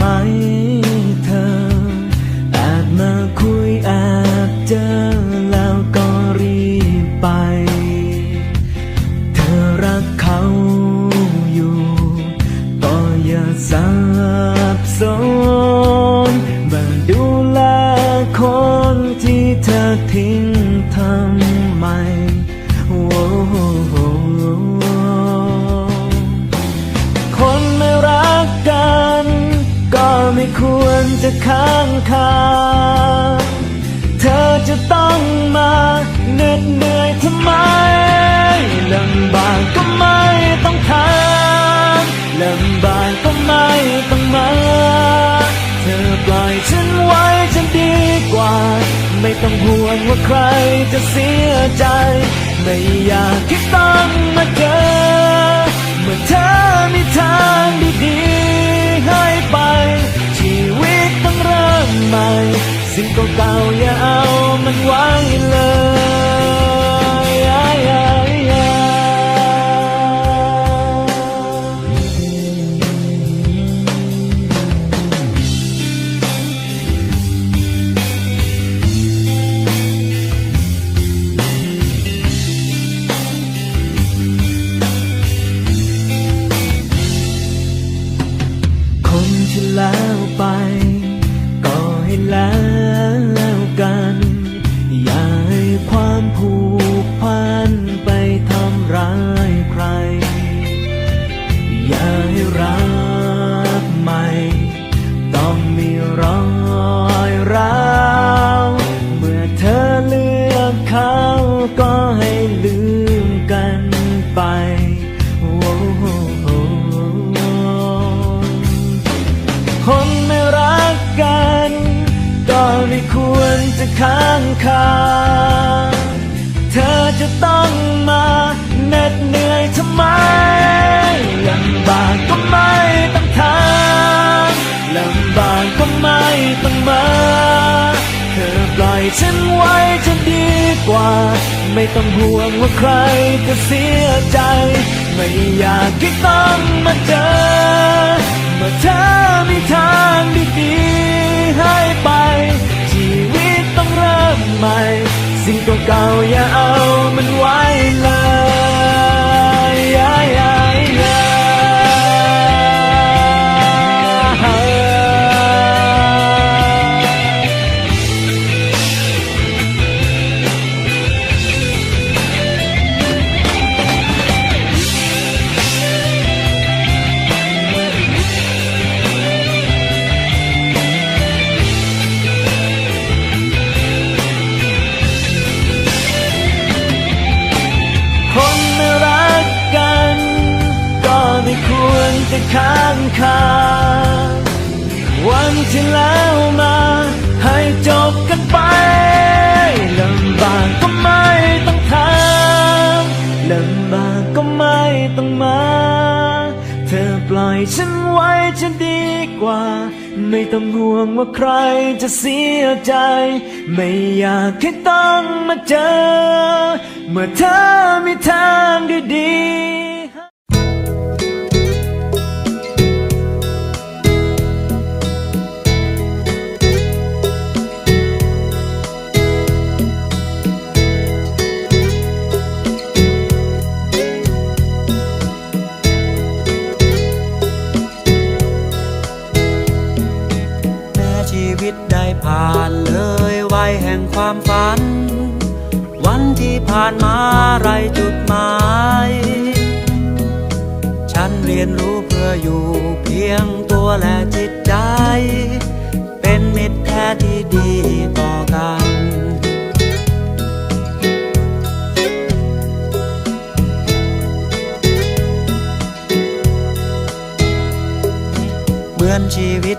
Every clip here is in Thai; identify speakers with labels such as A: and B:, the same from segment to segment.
A: บ้า ไม่ควรจะค้างคา เธอจะต้องมาเหน็ดเหนื่อยทำไมลำบากก็ไม่ต้องทำลำบากก็ไม่ต้องมา เธอปล่อยฉันไว้จะดีกว่า ไม่ต้องห่วงว่าใครจะเสียใจ ไม่อยากที่ต้องมาเจอ เมื่อเธอมีทางดีๆให้ไป เก่าๆอย่าเอามันไว้เลยคนที่แล้วไป ก็ให้แล้ว จะค้างคาเธอจะต้องมาเหน็ดเหนื่อยทำไมลำบากก็ไม่ต้องทำลำบากก็ไม่ต้องมา เธอปล่อยฉันไว้จะดีกว่า ไม่ต้องห่วงว่าใครจะเสียใจ ไม่อยากที่ต้องมาเจอเมื่อเธอมีทางดี สิ่ง ค้าวันที่แล้วมาให้จบกันไปลำบากก็ไม่ต้องทำลำบากก็ไม่ต้องมา เธอปล่อยฉันไว้จะดีกว่า ไม่ต้องห่วงว่าใครจะเสียใจ ไม่อยากให้ต้องมาเจอ เมื่อเธอมีทางดีๆ
B: ผ่านเลยวัยแห่งความฝัน วันที่ผ่านมาไรจุดหมาย ฉันเรียนรู้เพื่ออยู่เพียงตัวและจิตใจ เป็นมิตรแท้ที่ดีต่อกันเหมือนชีวิต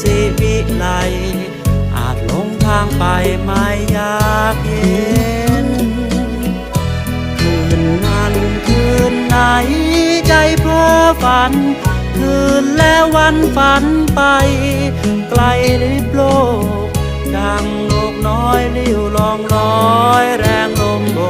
B: สิวิไลอาจหลงทางไปไม่อยากเห็นคืนนั้นคืนไหนใจเพ้อฝัน คืนและวันฝันไป ไกลลิบโลก ดังนกน้อยลิ้วลองลอยแรงลมโบ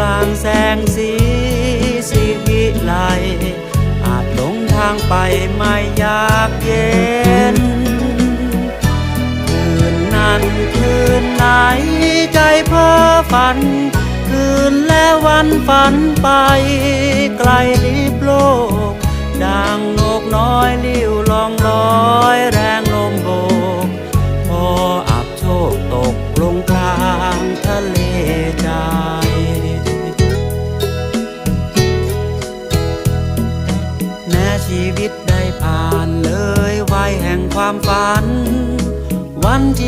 B: กลางแสงสีสีวิไลอาจหลงทางไปไม่อยากเย็น คืนนั้นคืนไหนใจเพ้อฝัน คืนและวันฝันไปไกลลิบโลกดังนกน้อยลิ้วลองลอยแรงลมโบ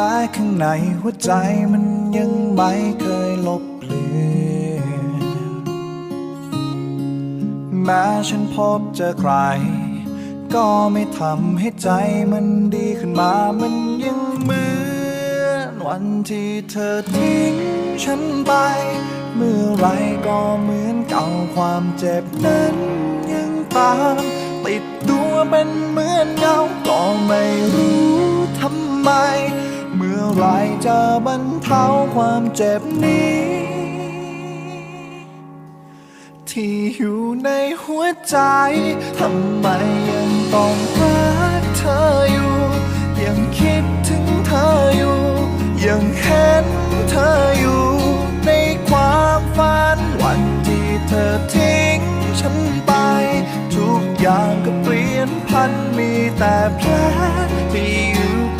C: ลข้างในหัวใจมันยังไม่เคยลบเลือนแม้ฉันพบเจอใคร ก็ไม่ทำให้ใจมันดีขึ้นมา มันยังเหมือนวันที่เธอทิ้งฉันไป เมื่อไรก็เหมือนเก่าความเจ็บนั้นยังตามติดตัวเป็นเหมือนเงาก็ไม่รู้ทำไม มื่อไรจะบรรเทาความเจ็บนี้ ที่อยู่ในหัวใจ ทำไมยังต้องรักเธออยู่ ยังคิดถึงเธออยู่ ยังเห็นเธออยู่ในความฝันวันที่เธอทิ้งฉันไป ทุกอย่างก็เปลี่ยนพันมีแต่แผลที่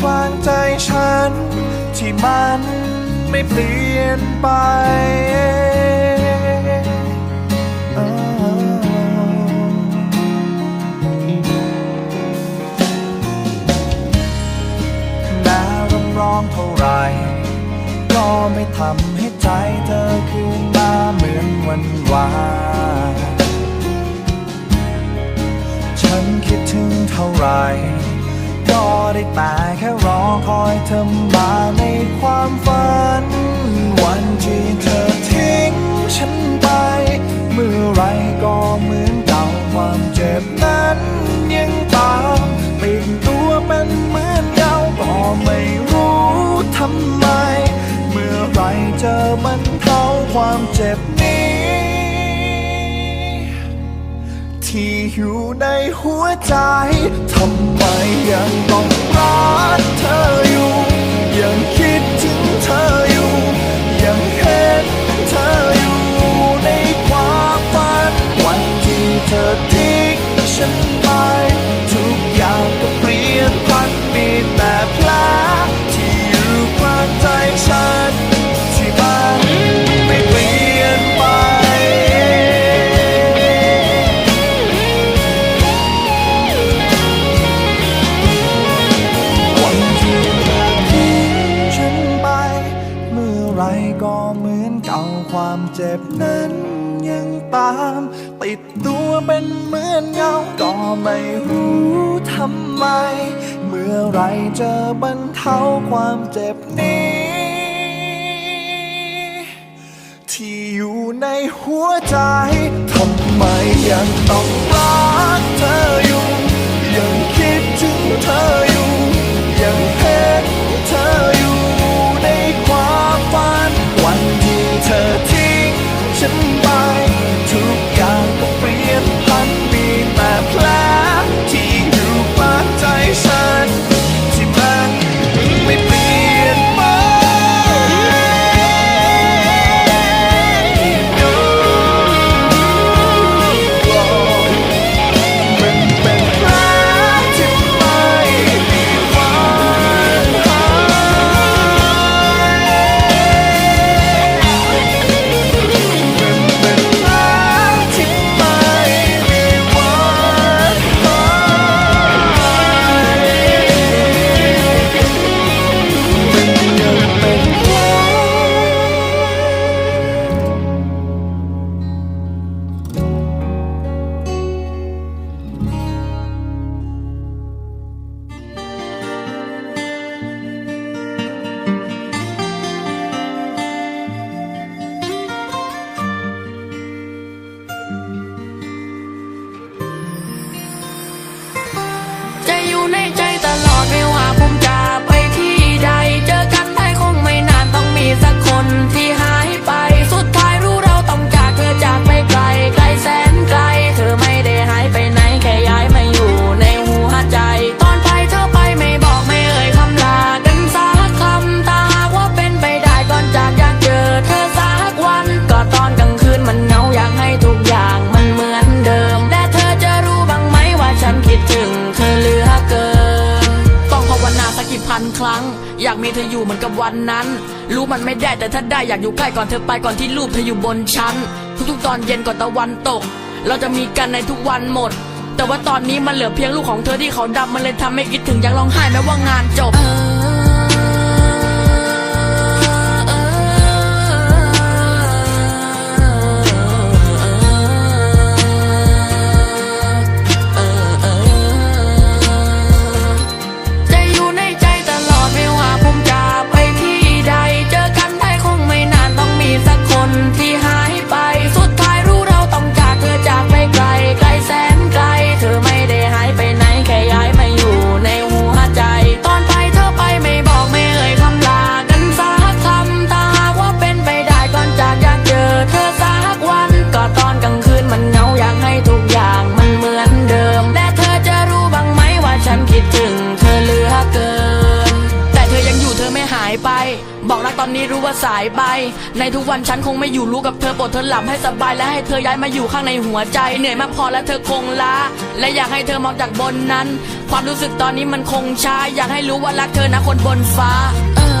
C: อยู่กลางใจฉัน ที่มันไม่เปลี่ยนไปแม้ร้องร้องเท่าไร ก็ไม่ทำให้ใจเธอคืนมาเหมือนวันวานฉันคิดถึงเท่าไร ก็ได้แต่แค่รอคอยเธอมาในความฝัน วันที่เธอทิ้งฉันไป เมื่อไรก็เหมือนเก่าความเจ็บนั้นยังตามปิดตัวเป็นเหมือนเก่าก็ไม่รู้ทำไม เมื่อไรเจอมันเท่าความเจ็บ ที่อยู่ในหัวใจ ทำไมยังต้องรักเธออยู่ ยังคิดถึงเธออยู่ ยังเห็นเธออยู่ในความฝัน วันที่เธอทิ้งฉัน ไม่รู้ทำไม เมื่อไรจะบรรเทา
D: ความเจ็บนี้ ที่อยู่ในหัวใจ ทำไมยังต้องรักเธออยู่ ยังคิดถึงเธอ ที่เธออยู่เหมือนกับวันนั้น รู้มันไม่ได้แต่ถ้าได้อยากอยู่ใกล้ก่อนเธอไปก่อนที่รูปเธออยู่บนชั้น ทุกๆตอนเย็นก่อนตะวันตก เราจะมีกันในทุกวันหมด แต่ว่าตอนนี้มันเหลือเพียงลูกของเธอที่เขาดำมันเลยทำให้คิดถึงอยากร้องไห้แม้ว่างานจบ รู้ว่าสายไป ในทุกวันฉันคงไม่อยู่รู้กับเธอปดเธอหลับให้สบายและให้เธอย้ายมาอยู่ข้างในหัวใจ เหนื่อยมากพอและเธอคงล้า และอยากให้เธอมองจากบนนั้น ความรู้สึกตอนนี้มันคงช้าอยากให้รู้ว่ารักเธอนะคนบนฟ้าเออ